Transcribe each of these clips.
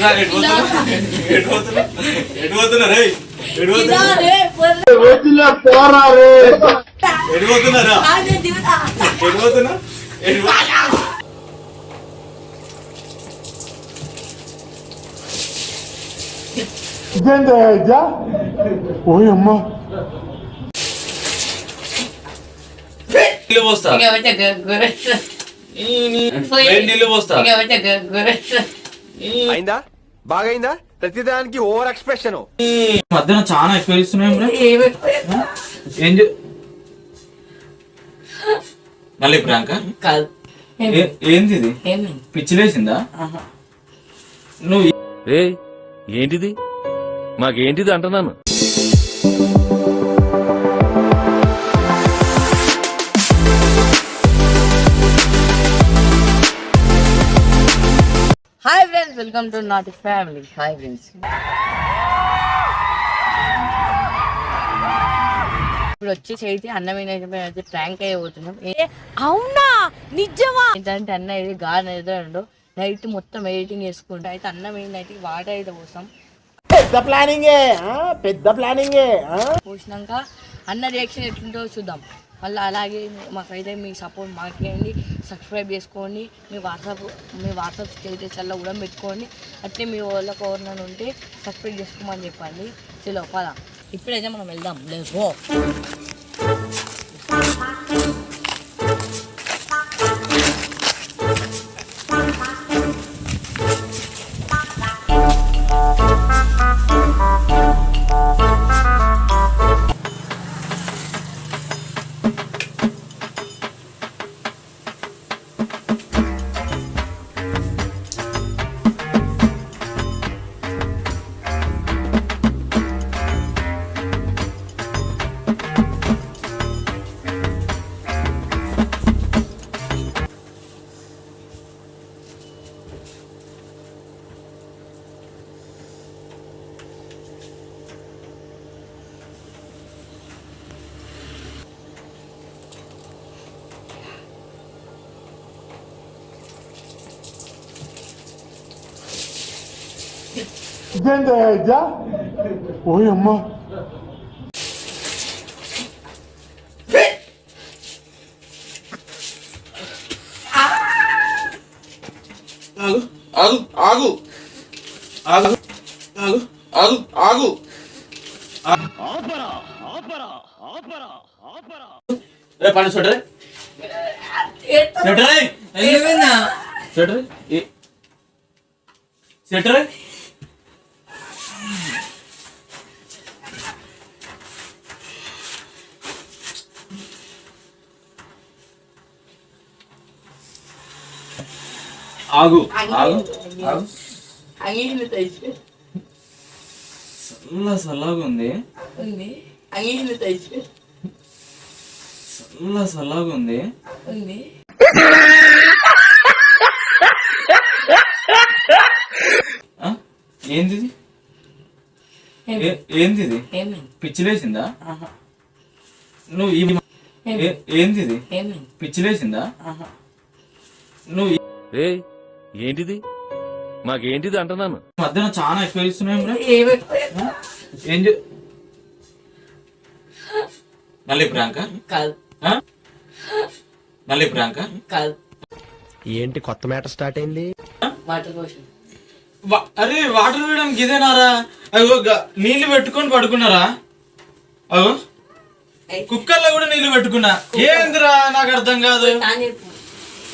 రా, ఎటు పోతున్నా? ఎటు పోతున్నా? ఎటు పోతున్నా రేయ్? ఎటు పోతున్నా? ఇదారే, పొర్రె. ఎటు పోతున్నారా ఆడే దిగుతా. ఎటు పోతున్నా ఎటు పో- ఇదేంటయ్యా ఓయమ్మా నీళ్ళు పోస్తా పోస్తా అయిందా? బాగైందా? ప్రతిదానికి ఓవర్ ఎక్స్ప్రెషన్. మధ్యన చాలా ఏమి ఏం మళ్ళీ ప్రాంక? ఏంది ఇది? పిచ్చిలేసిందా. నువ్వు రే ఏంటిది? మాకేంటిది అంటున్నాను? Welcome to not family. Hi friends ఇప్పుడు వచ్చేసి అయితే అన్నం అయితే ప్రాంక్ అయిపోతున్నాం అవునా? నిజమా? ఏంటంటే అన్న ఇది గార్డెన్ అయితే ఉండో నైట్ మొత్తం ఎడిటింగ్ చేసుకుంటా. అయితే అన్నం ఏంటంటే వాటర్ అయితే పోసాం. పెద్ద ప్లానింగే పెద్ద ప్లానింగే పోసినాక అన్న రియాక్షన్ ఎట్లుంటుందో చూద్దాం. మళ్ళీ అలాగే మాకైతే మీ సపోర్ట్ మాకేయండి సబ్స్క్రైబ్ చేసుకోండి మీ వాట్సాప్ మీ వాట్సాప్ స్టేటస్లలో కూడా పెట్టుకోండి. అట్లే మీ వాళ్ళకి ఎవరినైనా ఉంటే సబ్స్క్రైబ్ చేసుకోమని చెప్పండి. చలో పద. ఇప్పుడైతే మనం వెళ్దాం. లేదు లేకో ఇదేంటయ్యా ఓయమ్మా ఆగు ఆగు ఆగు ఆగు ఆగు ఆగు ఆగు ఏ పని స్వెటర్. స్వెటర్? స్వెటర్? స్వెటర్? ఆగు. ఆగు. ఆగు. అంగీలు తెచ్చి చల్ల చల్లగా ఉంది. ఉంది. అంగీలు తెచ్చి చల్ల చల్లగా ఉంది. ఉంది. ఆ? ఏంది ఏంది ఇది పిచ్చిలేసిందా? ఆహా. నువ్వు ఏంది ఇది పిచ్చిలేసిందా? ఆహా. నువ్వు ఏంటిది? మాకేంటిది అంటున్నాను? మధ్యన చాలా ఏం చే- మళ్ళీ ప్రాంక మళ్ళీ ప్రాంక ఏంటి కొత్త మ్యాటర్ స్టార్ట్ అయింది? అరే వాటర్ వేయడం ఇదేనారా అగో గ- నీళ్ళు పెట్టుకొని పడుకున్నారా? అగో కుక్కర్లో కూడా నీళ్ళు పెట్టుకున్నా. ఏందిరా? నాకు అర్థం కాదు.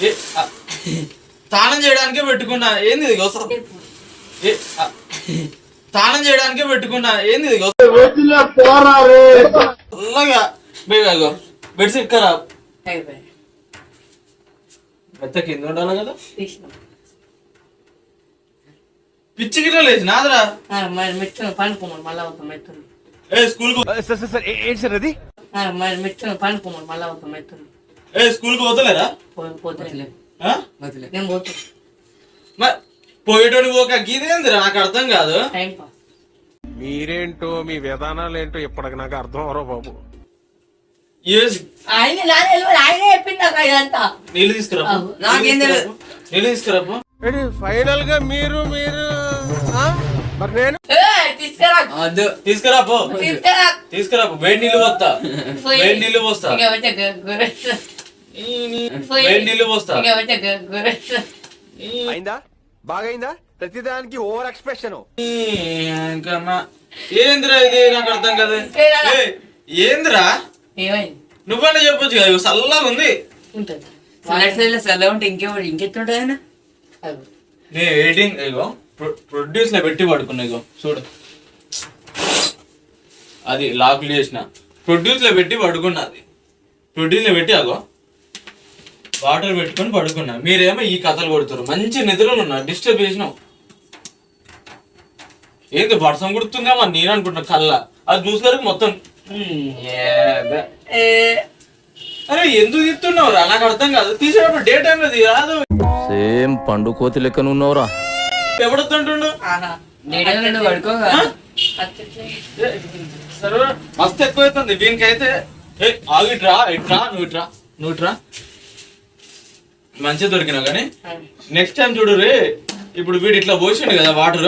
తానే చేయడానికే పెట్టుకున్నా. ఏంది ఇది? స్నానం చేయడానికే పెట్టుకున్నా. ఏంది ఇది? గోస చల్లగా బేగో బెడ్షీట్ ఖరాబ్ అయిపోయి మెత్త కింద ఉండాలి కదా? పిచ్చి గిట్ల లేచి నాదరా మెట్టును పండుకోమని మళ్ళా ఒక మెట్టును. ఏ స్కూల్కు సార్ సార్ సార్ ఏంటి సార్ అది? ఆ, మరి మెట్టును పండుకోమని మళ్ళా ఒక మెట్టును. ఏ స్కూల్కు పోతలేరా? పోయి పోతే ఆ? నేను పోతు. మరి పోయేటోని పోక గీదేందిరా నాకు అర్థం కాదు. టైం పాస్ మీరేంటో మీ విధానాలు ఏంటో ఇప్పటికి నాకు అర్థం అవరో బాబు. ఆయన తెలియదు, ఆయనే చెప్పింది నాకు ఇదంతా. నీళ్ళు తీసుకురా అవు, నాకేం తెలియదు. నీళ్ళు తీసుకురా ఫైనల్గా మీరు మీరు ఆ? మరి నేను? తీసుకురా. వద్దు తీసుకురా పో. తీసుకురా. తీసుకురా పో. వేడి నీళ్ళు పోస్తా. వేడి నీళ్ళు పోస్తా. ఇంకా వచ్చే గొర్రె. నీళ్ళు పోస్తా. అయిందా? బాగైందా? ప్రతిదానికి ఓవర్ ఎక్స్ప్రెషన్. ఏందిరా ఇది? నాకు అర్థం కదా. ఏందిరా? నువ్వన్నా చెప్పొచ్చు కదా ఇగో చల్లగా ఉంది. ప్రొడ్యూస్లో పెట్టి పడుకున్నా ఇగో చూడు. అది లాకులు చేసిన. ప్రొడ్యూస్లో పెట్టి పడుకున్నా అది. ప్రొడ్యూస్లో పెట్టి అగో. వాటర్ పెట్టుకొని పడుకున్నా. మీరేమో ఈ కథలు కొడుతారు మంచి నిద్రలు ఉన్నా. డిస్టర్బ్ చేసినావు. ఏంది వర్షం కుడుతుందేమో నేను అనుకుంటున్నా కళ్ళ. అది చూసేసరికి మొత్తం అరే ఎందుకు తిత్తున్నావు రా నాకు అర్థం కాదు. తీసేటప్పుడు డే టైం అది రాదు సేమ్ పండు కోతి లెక్కన ఉన్నావురా. ఎవడొద్దంటుండు మస్తు ఎక్కువైతుంది. దీనికైతే ఏ ఆగు ఇట్రా ఇట్రా నువ్వు ఇట్రా నువ్వు ఇట్రా మంచిగా దొరికినావు కానీ నెక్స్ట్ టైం చూడు రే ఇప్పుడు వీడు ఇట్లా పోసిండు కదా వాటర్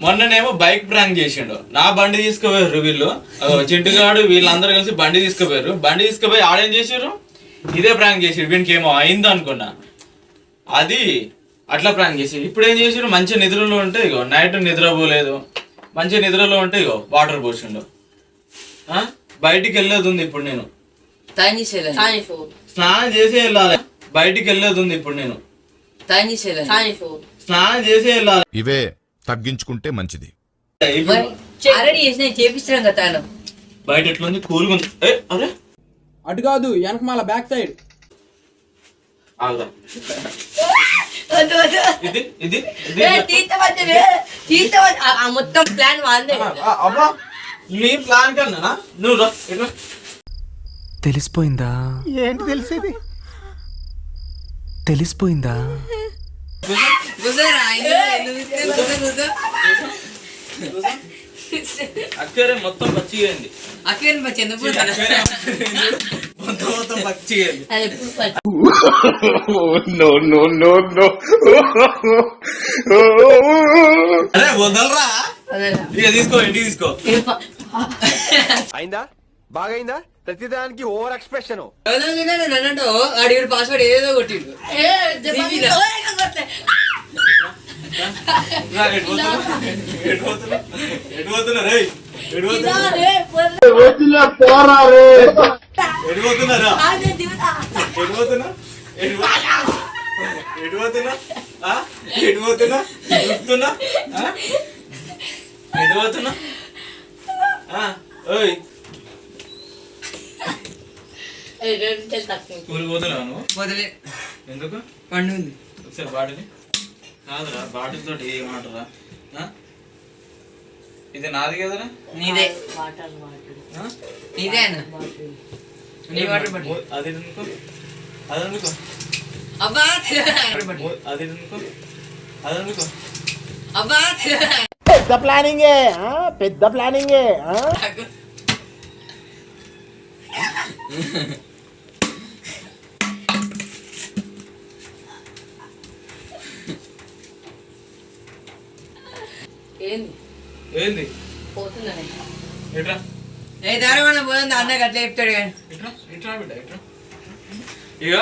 మొన్ననేమో బైక్ ప్రాంక్ చేసిండు. నా బండి తీసుకుపోయారు వీళ్ళు. ఆ, చింటుగాడు వీళ్ళందరూ కలిసి బండి తీసుకుపోయారు. బండి తీసుకుపోయి ఆడేం చేసారు ఇదే ప్రాంక్ చేసారు వీనికి ఏమో అయింది అనుకున్నా. అది అట్లా ప్రాంక్ చేసి ఇప్పుడు ఏం చేసారు మంచి నిద్రలో ఉంటే ఇగో నైట్ నిద్రపోలేదు మంచి నిద్రలో ఉంటే ఇగో వాటర్ పోసిండు. ఆ? బయటికి వెళ్ళేది ఉంది ఇప్పుడు నేను. స్నానం చేసి వెళ్ళాలి. బయటికి వెళ్ళేది ఉంది ఇప్పుడు నేను. స్నానం చేసి వెళ్ళాలి. ఇవే తగ్గించుకుంటే మంచిది. ఇప్పుడు ఆల్రెడీ చేసిన చేపిస్తాం కదా తాను. బయట ఎట్లుంది? కూల్గా ఉంది. ఏ, అరే. అటు కాదు వెనకమాల బ్యాక్ సైడ్. ఆగురా. వద్దు, వద్దు. ఇది ఇది ఇది. ఏ, తీస్తావద్దు, ఏ, తీస్తావద్దు. ఆ- ఆ మొత్తం ప్లాన్ వాందే ఆ, ఆ, అబ్బా. నీ ప్లాన్ కన్నా నువ్వు రా ఇట్లా తెలిసిపోయిందా? ఏంటి తెలిసేది? తెలిసిపోయిందా. అక్కరే మొత్తం అయింది అక్కడ మా చంద్రపూర్ మొత్తం మొత్తం పచ్చిగా అయింది అది ఎప్పుడు పచ్చి. నో నో నో నో అరే వదలరా? తీసుకో ఇంటికి తీసుకో. ఇది ప- అయిందా? బాగైందా? ప్రతిదానికి ఓవర్ ఎక్స్ప్రెషన్ నన్నంటో అడిగిన పాస్వర్డ్ ఏదో కొట్టిండు ఏ, దెబ్బ CV తీసుకో. ఏ, కొట్టే. రా, ఎటు పోతున్నా? ఎటు పోతున్నా? ఎటు పోతున్నా రేయ్? ఎటు ఇదా పోతున్నా? రే, పొర్రె. ఎటు పోతున్నారా అదే దిగుతా. ఎటు పోతున్నా ఎటు పోతున్నా ఎటు పోతున్నా ఆ? ఎటు పోతున్నా చూస్తున్నా ఆ? ఎటు పోతున్నా ఆ, ఓయ్ స్కూల్ పోతున్నావా నువ్వు? మొదలే ఎందుకు? పండు ఉంది ఒకసారి బాటిని కాదురా బాటిల్ తోటి ఏమంటారా ఆ? ఇది నాది కదరా? నీదే? నీదే. నీ వాటర్ అది ఎందుకో అది ఎందుకో అబ్బా. అది ఎందుకో అది ఎందుకో అబ్బా పెద్ద ప్లానింగే? పెద్ద ప్లానింగే ఏంది? ఏంది? పోతుందనే. ఎట్రా? ఏ పోతుంది అన్నకి అట్లా చెప్తాడు కానీ. ఇట్రా ఇట్రా బిడ్డ? ఇట్రా ఇక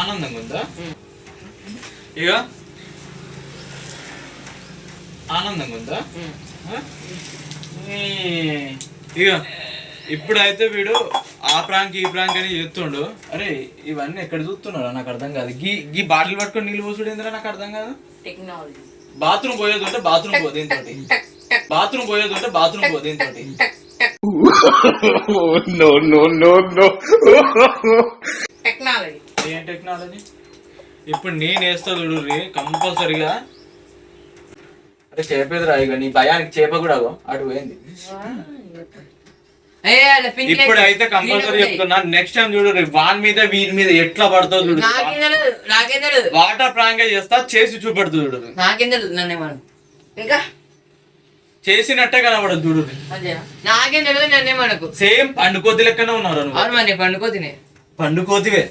ఆనందంగా ఉందా? ఇక ఆనందంగా ఉందా? ఇక ఇప్పుడైతే వీడు ఆ ప్రాంక్ ఈ ప్రాంక్ అని చెప్తుండు. అరే ఇవన్నీ ఎక్కడ చూస్తున్నారా? నాకు అర్థం కాదు. గీ గీ బాటిల్ పట్టుకొని నీళ్ళు పోసుడు ఏందిరా? నాకు అర్థం కాదు. టెక్నాలజీ బాత్రూమ్ పోయేది ఉంటే బాత్రూమ్ పో దీంతోటి బాత్రూమ్ పోయేది ఉంటే బాత్రూమ్ పో దీంతోటి no no no no technology ఏం టెక్నాలజీ ఇప్పుడు నేను వేస్తా చూడు కంపల్సరిగా. అరే చేపేదిరా ఇక నీ భయానికి చేప కూడా అటు పోయింది. ఇప్పుడు అయితే కంపల్సరీ చెప్తున్నా. నెక్స్ట్ టైం చూడు వాన్ మీద వీని మీద ఎట్లా పడుతుంది చూడు. వాటర్ ప్రాంక్ చేస్తా చేసి చూపెడుతూ చూడు. నన్ను ఇంకా? చేసినట్టే కనబడదు చూడు. అదేనా నాకేం తెలియదు నన్నేమనుకు సేమ్ పండుకోతి లెక్కనే ఉన్నారు నువ్వు. అవును మరి పండుకో తినే పండుకోతివే.